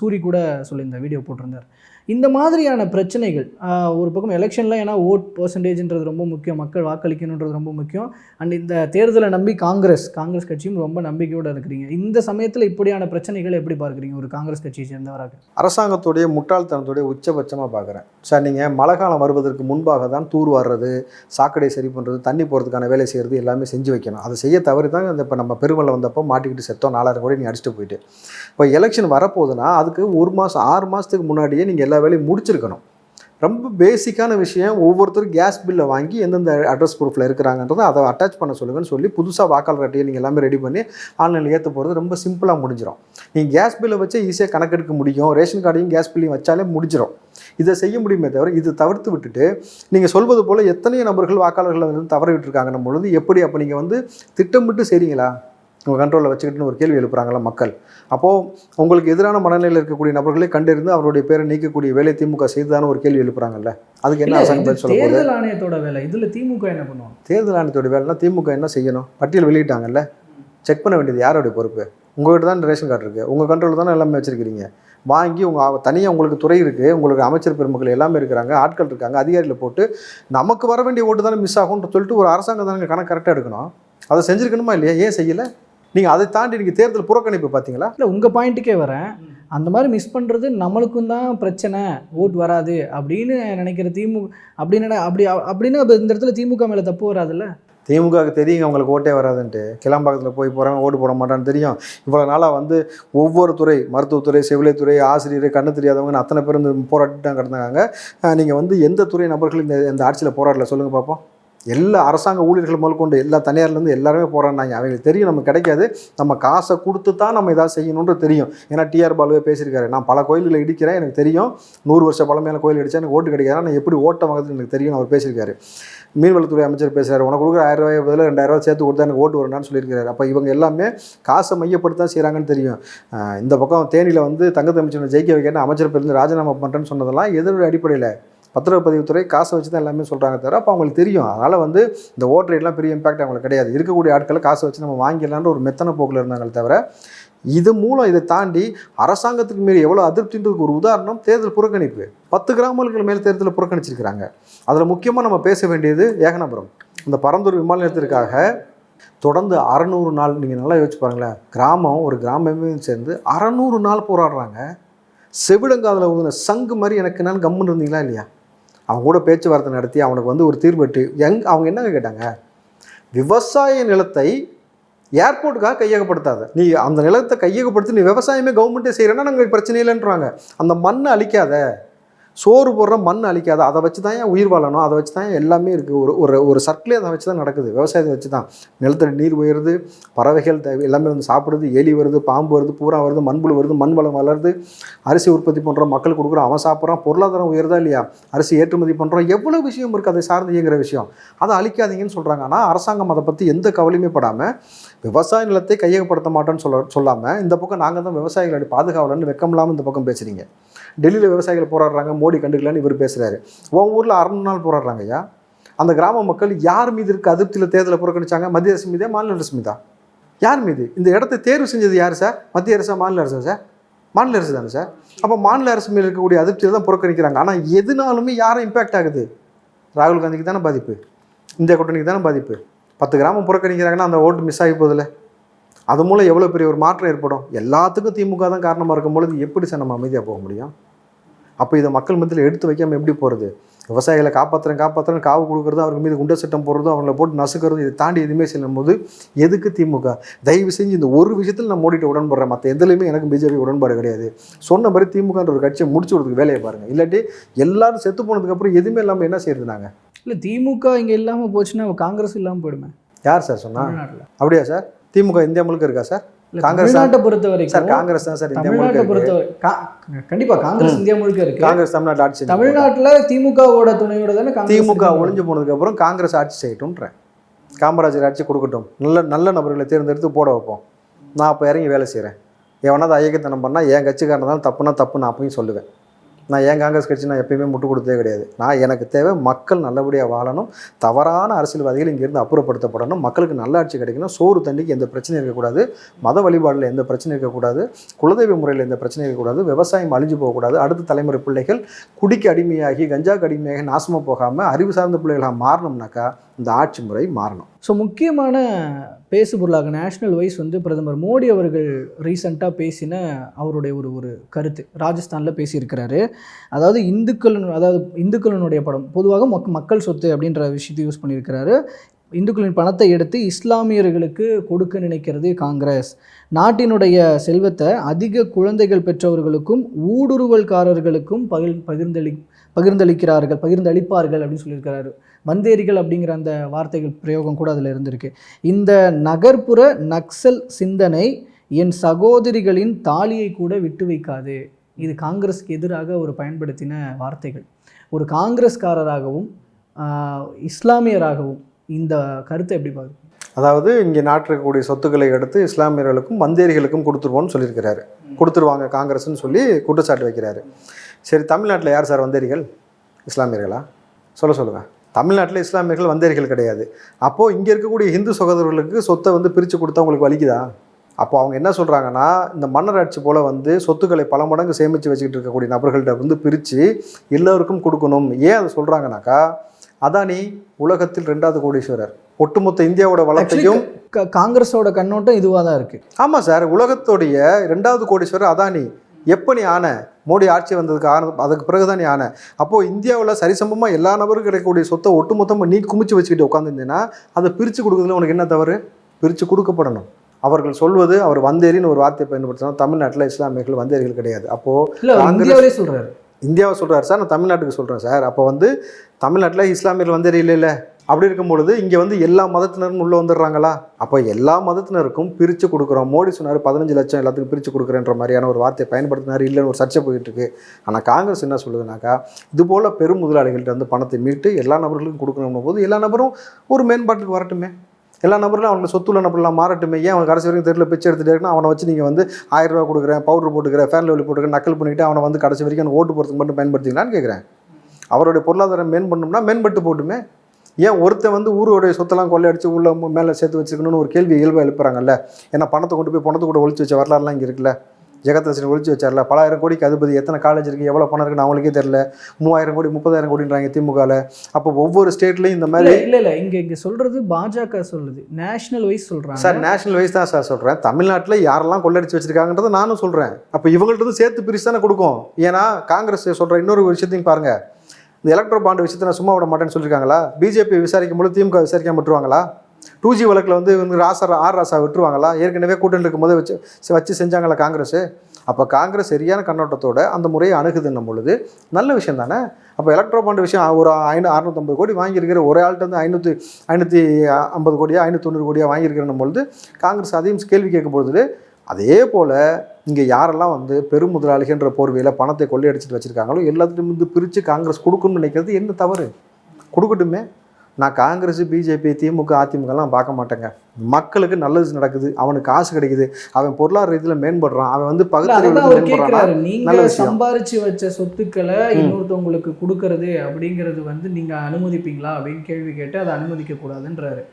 சூரி கூட சொல்லியிருந்தார் வீடியோ போட்டிருந்தார். இந்த மாதிரியான பிரச்சனைகள் ஒரு பக்கம் எலெக்ஷனில் ஏன்னா ஓட் பர்சன்டேஜ்ன்றது ரொம்ப முக்கியம் மக்கள் வாக்களிக்கணுன்றது ரொம்ப முக்கியம். அண்ட் இந்த தேர்தலை நம்பி காங்கிரஸ் காங்கிரஸ் கட்சியும் ரொம்ப நம்பிக்கையோடு இருக்கிறீங்க. இந்த சமயத்தில் இப்படியான பிரச்சனைகளை எப்படி பார்க்குறீங்க? ஒரு காங்கிரஸ் கட்சியை சேர்ந்தவராக. அரசாங்கத்துடைய முட்டாள்தனத்துடைய உச்சபட்சமாக பார்க்குறேன். சார் நீங்கள் மழை காலம் வருவதற்கு முன்பாக தான் தூர் வாடுறது சாக்கடை சரி பண்ணுறது தண்ணி போகிறதுக்கான வேலை செய்கிறது எல்லாமே செஞ்சு வைக்கணும். அதை செய்ய தவறி தான் இந்த இப்போ நம்ம பெருமலை வந்தப்போ மாட்டிக்கிட்டு செத்தோம் நாலாயிரம் கோடி நீ அடிச்சுட்டு போயிட்டு. இப்போ எலெக்ஷன் வரப்போகுதுன்னா அதுக்கு ஒரு மாதம் ஆறு மாதத்துக்கு முன்னாடியே நீங்கள் எல்லா வேலையும் முடிச்சிருக்கணும். ரொம்ப பேசிக்கான விஷயம் ஒவ்வொருத்தரும் கேஸ் பில்லை வாங்கி எந்தெந்த அட்ரஸ் ப்ரூஃபில் இருக்கிறாங்கன்றதை அதை அட்டாச் பண்ண சொல்லுங்கன்னு சொல்லி புதுசாக வாக்காளர் அட்டையை நீங்கள் எல்லாமே ரெடி பண்ணி ஆன்லைனில் ஏற்ற போகிறது ரொம்ப சிம்பிளாக முடிஞ்சிடும் நீங்கள் கேஸ் பில்லை வச்சு ஈஸியாக கணக்கெடுக்க முடியும். ரேஷன் கார்டையும் கேஸ் பில்லையும் வச்சாலே முடிஞ்சிடும் இதை செய்ய முடியுமே தவிர இது தவிர்த்து விட்டுட்டு நீங்கள் சொல்வது போல் எத்தனையோ நபர்கள் வாக்காளர்கள் வந்து தவற விட்டுருக்காங்கன்னும் பொழுது எப்படி அப்போ நீங்கள் வந்து திட்டமிட்டு செய்கிறீங்களா உங்கள் கண்ட்ரோலில் வச்சுக்கிட்டுன்னு ஒரு கேள்வி எழுப்புறாங்களா மக்கள். அப்போது உங்களுக்கு எதிரான மனநிலையில் இருக்கக்கூடிய நபர்களை கண்டறிந்து அவருடைய பேரை நீக்கக்கூடிய வேலை திமுக செய்துதான ஒரு கேள்வி எழுப்புறாங்கல்ல. அதுக்கு என்ன தேர்தல் ஆணையத்தோட வேலை. இதில் திமுக என்ன பண்ணுவாங்க தேர்தல் ஆணையத்தோட வேலைனா திமுக என்ன செய்யணும்? பட்டியல் வெளியிட்டாங்கல்ல. செக் பண்ண வேண்டியது யாருடைய பொறுப்பு? உங்கள்கிட்ட தான் ரேஷன் கார்டு இருக்குது உங்கள் கண்ட்ரோலில் தானே எல்லாமே வச்சுருக்கிறீங்க. வாங்கி உங்கள் தனியாக உங்களுக்கு துறை இருக்குது உங்களுக்கு அமைச்சர் பெருமக்கள் எல்லாமே இருக்கிறாங்க. ஆட்கள் இருக்காங்க. அதிகாரியில் போட்டு நமக்கு வர வேண்டிய ஓட்டு தானே மிஸ் ஆகும்னு சொல்லிட்டு ஒரு அரசாங்கம் தானே கணக்கு கரெக்டாக எடுக்கணும். அதை செஞ்சுருக்கணுமா இல்லையா? ஏன் செய்யலை? நீங்கள் அதை தாண்டி நீங்கள் தேர்தல் புறக்கணிப்பு பார்த்தீங்களா? இல்லை உங்கள் பாயிண்ட்டுக்கே வரேன். அந்த மாதிரி மிஸ் பண்ணுறது நம்மளுக்கும் தான் பிரச்சனை. ஓட் வராது அப்படின்னு நினைக்கிற திமுக அப்படின்னு அப்படி அப்படின்னு அப்ப இந்த இடத்துல திமுக மேலே தப்பு வராதுல்ல? திமுகவுக்கு தெரியுங்க அவங்களுக்கு ஓட்டே வராதுன்ட்டு. கிளம்பாக்கத்தில் போய் போகிறாங்க ஓட்டு போட மாட்டான்னு தெரியும். இவ்வளோ நாளாக வந்து ஒவ்வொரு துறை மருத்துவத்துறை செவிலியத்துறை ஆசிரியர் கண்ணு தெரியாதவங்க அத்தனை பேர் இந்த போராட்டி தான் கிடந்தாங்க நீங்கள் வந்து எந்த துறை நபர்கள் இந்த இந்த ஆட்சியில் போராடல? சொல்லுங்கள் பார்ப்போம் எல்லா அரசாங்க ஊழியர்கள் முதல் கொண்டு எல்லா தனியார்லேருந்து எல்லாருமே போராடினாங்க அவங்களுக்கு தெரியும் நமக்கு கிடைக்காது. நம்ம காசை கொடுத்து தான் நம்ம இதாக செய்யணுன்ற தெரியும். ஏன்னா டிஆர் பாலுவே பேசியிருக்காரு. நான் பல கோயில்களை இடிக்கிறேன் எனக்கு தெரியும். நூறு வருஷம் பழமையான கோயில் இடிச்சா எனக்கு ஓட்டு கிடைக்காது. நான் எப்படி ஓட்ட வாங்குறது எனக்கு தெரியும் அவர் பேசியிருக்காரு. மீன்வளத்துறை அமைச்சர் பேசுகிறார் உனக்கு கொடுக்குற ஆயிரம் ரூபாய் பதில் ரெண்டாயிரம் ரூபாய் சேர்த்து கொடுத்தா எனக்கு ஓட்டு வரணும்னு சொல்லியிருக்காரு. அப்போ இவங்க எல்லாமே காசை மையப்படுத்தி தான் செய்கிறாங்கன்னு தெரியும். இந்த பக்கம் தேனியில் வந்து தங்கத்தமிச்சனை ஜெயிக்க வைக்கணும் அமைச்சர் பேருந்து ராஜினாமா பண்ணுறேன்னு சொன்னதெல்லாம் எதனுடைய அடிப்படையில். பத்திரப்பதிவுத்துறை காசை வச்சு தான் எல்லாமே சொல்கிறாங்க தவிர அப்போ அவங்களுக்கு தெரியும். அதனால் வந்து இந்த ஓட் ரேட்லாம் பெரிய இம்பாக்ட் அவங்களுக்கு கிடையாது. இருக்கக்கூடிய ஆட்களை காசை வச்சு நம்ம வாங்கிடலான்ற ஒரு மெத்தனை போக்கில் இருந்தாங்களே தவிர இது மூலம் இதை தாண்டி அரசாங்கத்துக்கு மேலே எவ்வளோ அதிருப்தின்றதுக்கு ஒரு உதாரணம் தேர்தல் புறக்கணிப்பு. பத்து கிராமங்களுக்கு மேல் தேர்தலை புறக்கணிச்சிருக்கிறாங்க. அதில் முக்கியமாக நம்ம பேச வேண்டியது ஏகனபுரம் இந்த பரந்தூர் விமான நிலையத்திற்காக தொடர்ந்து அறநூறு நாள் நீங்கள் நல்லா யோசிச்சு பாருங்களேன். கிராமம் ஒரு கிராமமே சேர்ந்து அறநூறு நாள் போராடுறாங்க. செவிடங்காதில் ஊதின சங்கு மாதிரி எனக்கு என்னன்னு கம்முன்னு இருந்தீங்களா இல்லையா? அவங்க கூட பேச்சுவார்த்தை நடத்தி அவனுக்கு வந்து ஒரு தீர்வெட்டு எங் அவங்க என்னங்க கேட்டாங்க? விவசாய நிலத்தை ஏர்போர்ட்டுக்காக கையகப்படுத்தாத. நீ அந்த நிலத்தை கையகப்படுத்தி நீ விவசாயமே கவர்மெண்ட்டே செய்கிறேன்னா நாங்கள் பிரச்சனை இல்லைன்றாங்க. அந்த மண்ணை அழிக்காத. சோறு போடுற மண் அழிக்காத அதை வச்சு தான் ஏன் உயிர் வாழணும்? அதை வச்சு தான் எல்லாமே இருக்குது ஒரு ஒரு ஒரு சர்க்கிளே அதை வச்சு தான் நடக்குது. விவசாயத்தை வச்சு தான் நிலத்தடி நீர் உயருது பறவைகள் எல்லாமே வந்து சாப்பிடுது எலி வருது பாம்பு வருது பூரா வருது மண்புழு வருது மண் வளம் வளருது. அரிசி உற்பத்தி பண்ணுறோம் மக்கள் கொடுக்குறோம் அவன் சாப்பிட்றான் பொருளாதாரம் உயருதா இல்லையா? அரிசி ஏற்றுமதி பண்ணுறோம் எவ்வளோ விஷயம் இருக்குது அதை சார்ந்து இயங்குற விஷயம். அதை அழிக்காதீங்கன்னு சொல்கிறாங்க ஆனால் அரசாங்கம் அதை பற்றி எந்த கவலையுமே படாமல் விவசாய நிலத்தை கையகப்படுத்த மாட்டோன்னு சொல்ல சொல்லாமல் இந்த பக்கம் நாங்கள் தான் விவசாயிகளுடைய பாதுகாவலன்னு வெக்கம் இல்லாமல் இந்த பக்கம் பேசுகிறீங்க டெல்லியில் விவசாயிகள் போராடுறாங்க மோடி கண்டுக்கலன்னு இவர் பேசுகிறாரு உன் ஊரில் அறுநூறு நாள் போராடுறாங்க ஐயா. அந்த கிராம மக்கள் யார் மீது இருக்க? அதிருப்தியில் தேர்தலை புறக்கணிச்சாங்க. மத்திய அரசு மீதா மாநில அரசு மீதா? யார் மீது? இந்த இடத்தை தேர்வு செஞ்சது யார் சார்? மத்திய அரசா மாநில அரசா சார்? மாநில அரசு தானே சார்? அப்போ மாநில அரசு மேல் இருக்கக்கூடிய அதிருப்தியில் தான் புறக்கணிக்கிறாங்க. ஆனால் எதுனாலுமே யாரும் இம்பேக்ட் ஆகுது? ராகுல் காந்திக்கு தானே பாதிப்பு. இந்தியா கூட்டணிக்கு தானே பாதிப்பு. பத்து கிராமம் புறக்கணிக்கிறாங்கன்னா அந்த ஓட்டு மிஸ் ஆகி போதில்லை அது மூலம் எவ்வளோ பெரிய ஒரு மாற்றம் ஏற்படும்? எல்லாத்துக்கும் திமுக தான் காரணமாக இருக்கும் பொழுது எப்படி சார் நம்ம அமைதியாக போக முடியும்? அப்போ இதை மக்கள் மத்தியில் எடுத்து வைக்காமல் எப்படி போகிறது விவசாயிகளை காப்பாற்றுறேன் காப்பாற்றுறேன் காவு கொடுக்குறது அவங்க மீது குண்ட சட்டம் போடுறது அவங்கள போட்டு நசுக்கிறது இதை தாண்டி எதுவுமே செல்லும் போது எதுக்கு திமுக? தயவு செஞ்சு இந்த ஒரு விஷயத்தில் நான் மோடிட்ட உடன்படுறேன். மற்ற எதுலையுமே எனக்கு பிஜேபி உடன்பாடு கிடையாது. சொன்ன மாதிரி திமுகன்ற ஒரு கட்சியை முடிச்சு விடுறதுக்கு வேலையை பாருங்கள் இல்லாட்டி எல்லாரும் செத்து போனதுக்கப்புறம் எதுவுமே இல்லாமல் என்ன செய்யறது நாங்கள் இல்லை திமுக இங்கே இல்லாமல் போச்சுன்னா காங்கிரஸ் இல்லாமல் போயிடுமே. யார் சார் சொன்னா? அப்படியா சார்? திமுக இந்தியா முழுக்க இருக்கா சார்? காங்கிரஸ் தமிழ்நாட்டை பொறுத்த சார் வரைக்கும் காங்கிரஸ் தான் சார் இந்தியா முழுக்க. பொறுத்த கண்டிப்பா காங்கிரஸ் இந்தியா முழுக்க இருக்கு. காங்கிரஸ் தமிழ்நாட்டு ஆட்சி தமிழ்நாட்டுல திமுகவோட துணையோட தானே திமுக. ஒழிஞ்சு போனதுக்கு அப்புறம் காங்கிரஸ் ஆட்சி செய்யட்டும்ன்றேன். காமராஜர் ஆட்சி கொடுக்கட்டும். நல்ல நல்ல நபர்களை தேர்ந்தெடுத்து போட வைப்போம். நான் அப்போ இறங்கி வேலை செய்கிறேன் எவனாவது ஐயக்கத்தனம் பண்ணால் என் கட்சிக்காரனாலும் தப்புனா தப்பு நான் அப்பயும் சொல்லுவேன். நான் ஏன் காங்கிரஸ் கட்சி நான் எப்பயுமே முட்டு கொடுத்ததே கிடையாது. நான் எனக்கு தேவை மக்கள் நல்லபடியாக வாழணும் தவறான அரசியல்வாதிகள் இங்கேருந்து அப்புறப்படுத்தப்படணும் மக்களுக்கு நல்ல ஆட்சி கிடைக்கணும் சோறு தண்ணிக்கு எந்த பிரச்சனையும் இருக்கக்கூடாது மத வழிபாடில் எந்த பிரச்சனையும் இருக்கக்கூடாது குலதெய்வ முறையில் எந்த பிரச்சனையும் இருக்கக்கூடாது விவசாயம் அழிஞ்சு போகக்கூடாது அடுத்த தலைமுறை பிள்ளைகள் குடிக்கு அடிமையாகி கஞ்சாக்கு அடிமையாகி நாசமாக போகாமல் அறிவு சார்ந்த பிள்ளைகளாக மாறணும்னாக்கா இந்த ஆட்சி முறை மாறணும். ஸோ முக்கியமான பேசுபொருளாக நேஷ்னல் வைஸ் வந்து பிரதமர் மோடி அவர்கள் ரீசண்டாக பேசின அவருடைய ஒரு ஒரு கருத்து. ராஜஸ்தானில் பேசியிருக்கிறாரு. அதாவது இந்துக்கள் அதாவது இந்துக்களினுடைய படம் பொதுவாக மக் மக்கள் சொத்து அப்படின்ற விஷயத்தை யூஸ் பண்ணியிருக்கிறாரு. இந்துக்களின் பணத்தை எடுத்து இஸ்லாமியர்களுக்கு கொடுக்க நினைக்கிறது காங்கிரஸ். நாட்டினுடைய செல்வத்தை அதிக குழந்தைகள் பெற்றவர்களுக்கும் ஊடுருவல்காரர்களுக்கும் பகிர் பகிர்ந்தளி பகிர்ந்தளிக்கிறார்கள் பகிர்ந்தளிப்பார்கள் அப்படின்னு சொல்லியிருக்கிறாரு. வந்தேரிகள் அப்படிங்கிற அந்த வார்த்தைகள் பிரயோகம் கூட அதில் இருந்திருக்கு. இந்த நகர்ப்புற நக்சல் சிந்தனை என் சகோதரிகளின் தாலியை கூட விட்டு வைக்காது. இது காங்கிரஸ்க்கு எதிராக ஒரு பயன்படுத்தின வார்த்தைகள். ஒரு காங்கிரஸ்காரராகவும் இஸ்லாமியராகவும் இந்த கருத்தை எப்படி பார்க்குறீங்க அதாவது இங்கே நாட்டிற்கக்கூடிய சொத்துக்களை எடுத்து இஸ்லாமியர்களுக்கும் வந்தேரிகளுக்கும் கொடுத்துருவோம்னு சொல்லியிருக்கிறாரு. கொடுத்துருவாங்க காங்கிரஸ்னு சொல்லி குற்றச்சாட்டு வைக்கிறாரு. சரி தமிழ்நாட்டில் யார் சார் வந்தேரிகள்? இஸ்லாமியர்களா? சொல்ல சொல்லுங்கள் தமிழ்நாட்டில் இஸ்லாமியர்கள் வந்தேரிகள் கிடையாது. அப்போது இங்கே இருக்கக்கூடிய இந்து சகோதரர்களுக்கு சொத்தை வந்து பிரித்து கொடுத்தா உங்களுக்கு வலிக்குதா? அப்போ அவங்க என்ன சொல்கிறாங்கன்னா இந்த மன்னர் ஆட்சி போல் வந்து சொத்துக்களை பல மடங்கு சேமித்து வச்சுக்கிட்டு இருக்கக்கூடிய நபர்கள்ட்ட வந்து பிரித்து எல்லோருக்கும் கொடுக்கணும். ஏன் அதை சொல்கிறாங்கனாக்கா அதானி உலகத்தில் ரெண்டாவது கோடீஸ்வரர். ஒட்டுமொத்த இந்தியாவோட கா- காங்கிரஸோட கண்ணோட்டம் இதுவாக தான் இருக்குது ஆமாம் சார் உலகத்தோடைய ரெண்டாவது கோடீஸ்வரர் அதானி. எப்போ நீ ஆன? மோடி ஆட்சி வந்ததுக்கு ஆன அதுக்கு பிறகு தான் நீ ஆன. அப்போது இந்தியாவில் சரிசமமாக எல்லா நபருக்கும் கிடைக்கக்கூடிய சொத்தை ஒட்டுமொத்தமாக நீ குமிச்சு வச்சுக்கிட்டு உட்காந்துருந்தீங்கன்னா அதை பிரித்து கொடுக்குறதுல உனக்கு என்ன தவறு? பிரித்து கொடுக்கப்படணும். அவர்கள் சொல்வது அவர் வந்தேரின்னு ஒரு வார்த்தையை பயன்படுத்தினா தமிழ்நாட்டில் இஸ்லாமியர்கள் வந்தேரிகள் கிடையாது. அப்போது சொல்கிறாரு இந்தியாவை சொல்கிறார் சார் நான் தமிழ்நாட்டுக்கு சொல்கிறேன் சார். அப்போ வந்து தமிழ்நாட்டில் இஸ்லாமியர்கள் வந்து இல்லை. அப்படி இருக்கும் பொழுது இங்கே வந்து எல்லா மதத்தினரும் உள்ளே வந்துடுறாங்களா? அப்போ எல்லா மதத்தினருக்கும் பிரித்து கொடுக்குறோம். மோடி சொன்னார் பதினஞ்சு லட்சம் எல்லாத்துக்கும் பிரித்து கொடுக்குறேன்ற மாதிரியான ஒரு வார்த்தையை பயன்படுத்தினார் இல்லைன்னு ஒரு சர்ச்சை போயிட்டு இருக்கு. ஆனால் காங்கிரஸ் என்ன சொல்லுதுனாக்கா இதுபோல் பெரும் முதலாளிகள்கிட்ட வந்து பணத்தை மீட்டு எல்லா நபர்களுக்கும் கொடுக்கணும் போது எல்லா நபரும் ஒரு மேம்பாட்டுக்கு வரட்டுமே. எல்லா நபர்களும் அவங்க சொத்துள்ள நபர்லாம் மாறட்டுமே. ஏன் அவன் கடைசி வரைக்கும் தெருவில் பிச்சை எடுத்துட்டே இருக்கணும் அவனை வச்சு நீங்கள் வந்து ஆயிரம் ரூபா கொடுக்குறேன் பவுடர் போட்டுக்கிறேன் ஃபேன் லெவலி போட்டுக்கிறேன் நக்கல் பண்ணிவிட்டு அவனை வந்து கடைசி வரைக்கும் அந்த ஓட்டு போகிறதுக்கு மட்டும் பயன்படுத்திங்களான்னு கேட்குறேன் அவருடைய பொருளாதாரம் மேம்படணும்னா மேம்பட்டு போட்டுமே. ஏன் ஒருத்தன் வந்து ஊரோடைய சொத்தெல்லாம் கொள்ளையடிச்சு உள்ள மேலே சேர்த்து வச்சுக்கணும்னு ஒரு கேள்வி இயல்பாக எழுப்புறாங்கல்ல? ஏன்னா பணத்தை கொண்டு போய் பணத்தை கூட ஒழிச்சு வச்ச வரலாறுலாம் இங்கே இருக்குல்ல? ஜெகதர்சன் ஒழிச்சு வச்சார்ல. பலாயிரம் கோடிக்கு அதிபதி எத்தனை காலேஜ் இருக்குது எவ்வளோ பணம் இருக்குன்னு அவங்களுக்கே தெரியல. மூவாயிரம் கோடி முப்பதாயிரம் கோடின்றாங்க திமுகவில் அப்போ ஒவ்வொரு ஸ்டேட்லேயும் இந்த மாதிரி இல்ல இல்ல இங்க இங்க சொல்றது பாஜக சொல்லுது. நேஷனல் வைஸ் சொல்றாங்க. சார் நேஷனல் வைஸ் தான் சார் சொல்கிறேன் தமிழ்நாட்டில் யாரெல்லாம் கொள்ளடிச்சு வச்சிருக்காங்கன்றதை நானும் சொல்கிறேன் அப்போ இவங்கள்ட்ட சேர்த்து பிரித்து தானே கொடுக்கும். ஏன்னா காங்கிரஸ் சொல்கிற இன்னொரு விஷயத்தையும் பாருங்கள் இந்த எலக்ட்ரோ பாண்ட் விஷயத்தை நான் சும்மா விட மாட்டேன்னு சொல்லியிருக்காங்களா பிஜேபி விசாரிக்கும் பொழுது திமுக விசாரிக்காம விட்டுருவாங்களா? டூ ஜி வழக்கில் வந்து வந்து ராசா ஆர் ராசா விட்டுருவாங்களா? ஏற்கனவே கூட்டணி இருக்கும்போது வச்சு வச்சு செஞ்சாங்களா காங்கிரஸ். அப்போ காங்கிரஸ் சரியான கண்ணோட்டத்தோட அந்த முறையை அணுகுதுன்னும் பொழுது நல்ல விஷயம் தானே? அப்போ எலக்ட்ரோ பாண்ட் விஷயம் ஒரு ஐநூ அறுநூத்தம்பது கோடி வாங்கியிருக்கிற ஒரு ஆள்கிட்ட வந்து ஐநூற்றி ஐநூற்றி ஐம்பது கோடியா ஐநூற்றி தொண்ணூறு கோடியா வாங்கியிருக்கிறன்னும் பொழுது காங்கிரஸ் அதையும் கேள்வி கேட்கும் பொழுது அதே போல் இங்கே யாரெல்லாம் வந்து பெரும் முதலாளிகன்ற போர்வையில் பணத்தை கொள்ளையடிச்சிட்டு வச்சுருக்காங்களோ எல்லாத்துலேயும் வந்து பிரித்து காங்கிரஸ் கொடுக்கணும்னு நினைக்கிறது என்ன தவறு? கொடுக்கட்டுமே. நான் காங்கிரஸ் பிஜேபி திமுக அதிமுகலாம் பார்க்க மாட்டேங்க. மக்களுக்கு நல்லது நடக்குது அவனுக்கு காசு கிடைக்குது அவன் பொருளாதார ரீதியில் மேம்படுறான் அவன் வந்து பகுத்தறிவு நீங்க. சம்பாரிச்சு வச்ச சொத்துக்களை இன்னொருத்தவங்களுக்கு கொடுக்கறது அப்படிங்கிறது வந்து நீங்க அனுமதிப்பீங்களா அப்படின்னு கேள்வி கேட்டு அதை அனுமதிக்க கூடாதுன்றாரு.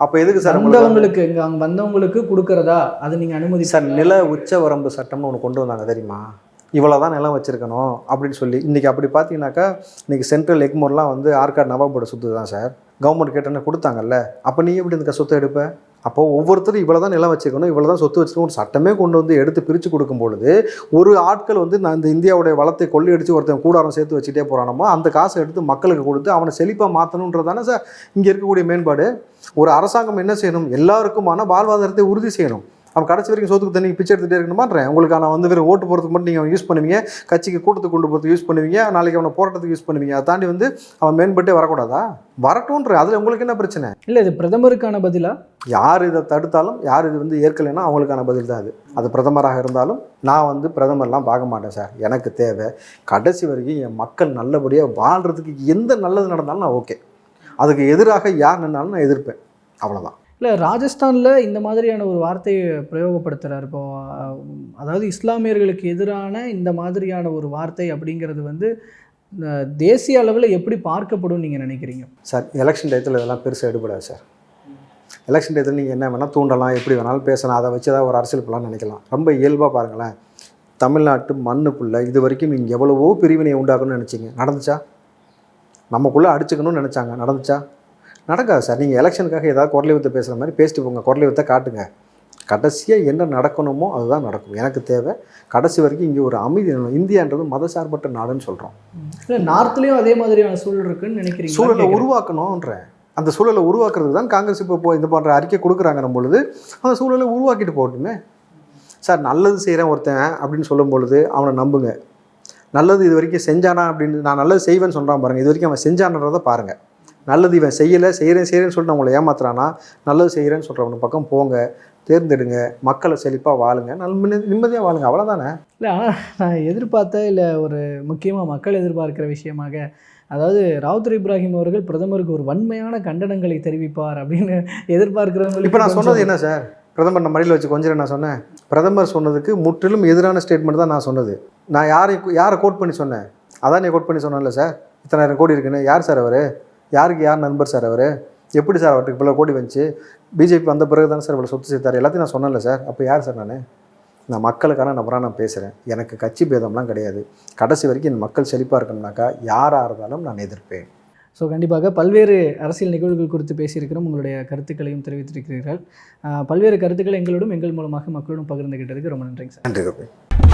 அப்போ எதுக்கு சார் வந்தவங்களுக்கு இங்க அங்க வந்தவங்களுக்கு கொடுக்கறதா? அதை நீங்க அனுமதி சார் நில உச்ச வரம்பு சட்டம்னு ஒன்று கொண்டு வந்தாங்க தெரியுமா? இவ்வளோ தான் நிலம் வச்சுருக்கணும் அப்படின்னு சொல்லி இன்றைக்கி அப்படி பார்த்தீங்கன்னாக்கா இன்றைக்கி சென்ட்ரல் எக்மோர்லாம் வந்து ஆர்காட் நவாபோட சொத்து தான் சார். கவர்மெண்ட் கேட்டோன்னே கொடுத்தாங்கல்ல அப்போ நீ எப்படி இந்த சொத்தை எடுப்ப? அப்போ ஒவ்வொருத்தரும் இவ்வளோ தான் நிலம் வச்சுக்கணும் இவ்வளோ தான் சொத்து வச்சுக்கணும் ஒரு சட்டமே கொண்டு வந்து எடுத்து பிரித்து கொடுக்கும் பொழுது ஒரு ஆட்கள் வந்து நான் இந்த இந்தியாவுடைய வளத்தை கொள்ளையடிச்சு ஒருத்தன் கூடாரம் சேர்த்து வச்சுட்டே போகிறானமோ அந்த காசை எடுத்து மக்களுக்கு கொடுத்து அவனை செழிப்பாக மாற்றணுன்றதானே சார் இங்கே இருக்கக்கூடிய மேம்பாடு. ஒரு அரசாங்கம் என்ன செய்யணும்? எல்லாருக்குமான வாழ்வாதாரத்தை உறுதி செய்யணும். அவன் கடைசி வரைக்கும் சோத்துக்கு தண்ணி பிச்சை எடுத்துகிட்டே இருக்கணுமான்றேன் உங்களுக்கு நான் வந்து வெறும் ஓட்டு போகிறதுக்கு மட்டும் நீங்கள் யூஸ் பண்ணுவீங்க. கட்சிக்கு கூட்டத்துக்கு கொண்டு போகிறதுக்கு யூஸ் பண்ணுவீங்க. நாளைக்கு அவனை போராட்டத்துக்கு யூஸ் பண்ணுவீங்க. அதை தாண்டி வந்து அவன் மேம்பட்டே வரக்கூடாதா? வரட்டும்ன்ற. அதில் உங்களுக்கு என்ன பிரச்சனை? இல்ல இது பிரதமருக்கான பதிலா? யார் இதை தடுத்தாலும் யார் இது வந்து ஏற்கலைன்னா அவங்களுக்கான பதில் தான் அது. அது பிரதமராக இருந்தாலும் நான் வந்து பிரதமர்லாம் பார்க்க மாட்டேன் சார். எனக்கு தேவை கடைசி வரைக்கும் என் மக்கள் நல்லபடியாக வாழ்கிறதுக்கு எந்த நல்லது நடந்தாலும் நான் ஓகே அதுக்கு எதிராக யார் நின்னாலும் நான் எதிர்ப்பேன். அவ்வளோதான் இல்லை ராஜஸ்தானில் இந்த மாதிரியான ஒரு வார்த்தையை பிரயோகப்படுத்துகிறார் இப்போ அதாவது இஸ்லாமியர்களுக்கு எதிரான இந்த மாதிரியான ஒரு வார்த்தை அப்படிங்கிறது வந்து தேசிய அளவில் எப்படி பார்க்கப்படும் நீங்கள் நினைக்கிறீங்க? சார் எலெக்ஷன் டயத்தில் இதெல்லாம் பெருசாக எடுபடாது சார். எலெக்ஷன் டயத்தில் நீங்கள் என்ன வேணால் தூண்டலாம் எப்படி வேணாலும் பேசலாம் அதை வச்சு தான் ஒரு அரசியல் பண்ணலாம்னு நினைக்கலாம். ரொம்ப இயல்பாக பாருங்களேன் தமிழ்நாட்டு மண்ணுக்குள்ளே இது வரைக்கும் நீங்கள் எவ்வளவோ பிரிவினை உண்டாக்கணும்னு நினச்சிங்க. நடந்துச்சா? நமக்குள்ளே அடிச்சுக்கணும்னு நினச்சாங்க. நடந்துச்சா? நடக்காது சார். நீங்கள் எலெக்ஷனுக்காக ஏதாவது குரலை வித்தை பேசுகிற மாதிரி பேசிட்டு போங்க. குரலை வித்தை காட்டுங்க. கடைசியாக என்ன நடக்கணுமோ அதுதான் நடக்கும். எனக்கு தேவை. கடைசி வரைக்கும் இங்கே ஒரு அமைதி. இந்தியான்றது மதசார்பற்ற நாடுன்னு சொல்கிறோம் இல்ல நார்த்லயும் அதே மாதிரியான சூழல் இருக்குன்னு நினைக்கிறீங்க சூழலை உருவாக்கணுன்ற அந்த சூழலை உருவாக்குறதுக்கு தான் காங்கிரஸ் இப்போ இந்த போன்ற அறிக்கை கொடுக்குறாங்க பொழுது அந்த சூழலை உருவாக்கிட்டு போகட்டுமே. சார் நல்லது செய்கிறேன் ஒருத்தன் அப்படின்னு சொல்லும் பொழுது அவனை நம்புங்க. நல்லது இது வரைக்கும் செஞ்சானா அப்படின்னு நான் நல்லது செய்வேன்னு சொல்கிறான் பாருங்க. இது வரைக்கும் அவன் செஞ்சான்றதை பாருங்கள் நல்லது இவன் செய்யலை செய்கிறேன் செய்கிறேன்னு சொல்லிட்டு அவங்கள ஏமாத்துறானா? நல்லது செய்கிறேன்னு சொல்கிறவன பக்கம் போங்க தேர்ந்தெடுங்க மக்களை செழிப்பாக வாழுங்க. நல்ல நிம்மதியாக வாழுங்க. அவ்வளோதானே இல்லை ஆனால் நான் எதிர்பார்த்த இல்லை ஒரு முக்கியமாக மக்கள் எதிர்பார்க்கிற விஷயமாக அதாவது ராவுத்தர் இப்ராஹிம் அவர்கள் பிரதமருக்கு ஒரு வன்மையான கண்டனங்களை தெரிவிப்பார் அப்படின்னு எதிர்பார்க்கிறவங்களுக்கு இப்போ நான் சொன்னது என்ன சார்? பிரதமர் நான் மடியில் வச்சு கொஞ்சம் நான் சொன்னேன்? பிரதமர் சொன்னதுக்கு முற்றிலும் எதிரான ஸ்டேட்மெண்ட் தான் நான் சொன்னது. நான் யாரை யாரை கோட் பண்ணி சொன்னேன்? அதான் நீ கோட் பண்ணி சொன்னேன்ல சார்? இத்தனாயிரம் கோடி இருக்குன்னு. யார் சார் அவர்? யாருக்கு யார் நண்பர் சார் அவர்? எப்படி சார் அவருக்கு இவ்வளோ கோடி வந்துச்சு? பிஜேபி வந்த பிறகு தானே சார் இவ்வளோ சொத்து சேர்த்தார்? எல்லாத்தையும் நான் சொன்னேன்ல சார். அப்போ யார் சார் நான்? நான் மக்களுக்கான நபராக நான் பேசுகிறேன் எனக்கு கட்சி பேதம்லாம் கிடையாது. கடைசி வரைக்கும் என் மக்கள் செழிப்பாக இருக்கணும்னாக்கா யாராக இருந்தாலும் நான் எதிர்ப்பேன். ஸோ கண்டிப்பாக பல்வேறு அரசியல் நிகழ்வுகள் குறித்து பேசியிருக்கிறோம். உங்களுடைய கருத்துக்களையும் தெரிவித்திருக்கிறீர்கள். பல்வேறு கருத்துக்களை எங்களோடும் எங்கள் மூலமாக மக்களோடும் பகிர்ந்துகிட்டதுக்கு ரொம்ப நன்றிங்க சார். நன்றி